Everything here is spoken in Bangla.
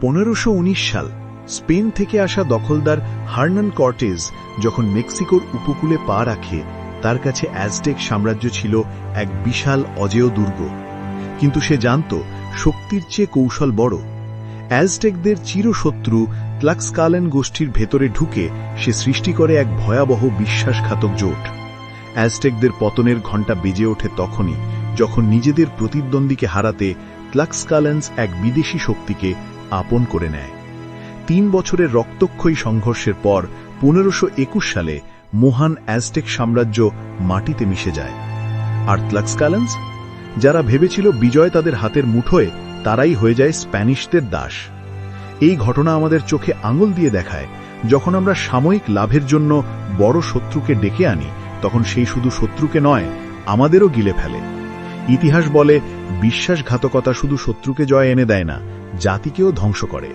পনেরোশো সাল, স্পেন থেকে আসা দখলদার হার্নান কর্টেজ যখন মেক্সিকোর উপকূলে পা রাখে, তার কাছে অ্যাজটেক সাম্রাজ্য ছিল এক বিশাল অজেয় দুর্গ। কিন্তু সে জানত, শক্তির চেয়ে কৌশল বড়। অ্যাজটেকদের চিরশত্রু ক্লাক্সকালেন গোষ্ঠীর ভেতরে ঢুকে সে সৃষ্টি করে এক ভয়াবহ বিশ্বাসঘাতক জোট। অ্যাজটেকদের পতনের ঘণ্টা বেজে ওঠে তখনই, যখন নিজেদের প্রতিদ্বন্দ্বীকে হারাতে ক্লাক্সকালেন্স এক বিদেশি শক্তিকে আপন করে নেয়। তিন বছরের রক্তক্ষয়ী সংঘর্ষের পর পনেরোশো সালে মহান অ্যাজটেক সাম্রাজ্য মাটিতে মিশে যায়। আর ক্লাক্সকালেন্স যারা ভেবেছিল বিজয় তাদের হাতের মুঠোয়, তারাই হয়ে যায় স্প্যানিশদের দাস। এই ঘটনা আমাদের চোখে আঙুল দিয়ে দেখায়, যখন আমরা সাময়িক লাভের জন্য বড় শত্রুকে ডেকে আনি, তখন সেই শুধু শত্রুকে নয়, আমাদেরও গিলে ফেলে। ইতিহাস বলে বিশ্বাসঘাতকতা শুধু শত্রুকে জয় এনে দেয় না জাতিকেও ধ্বংস করে।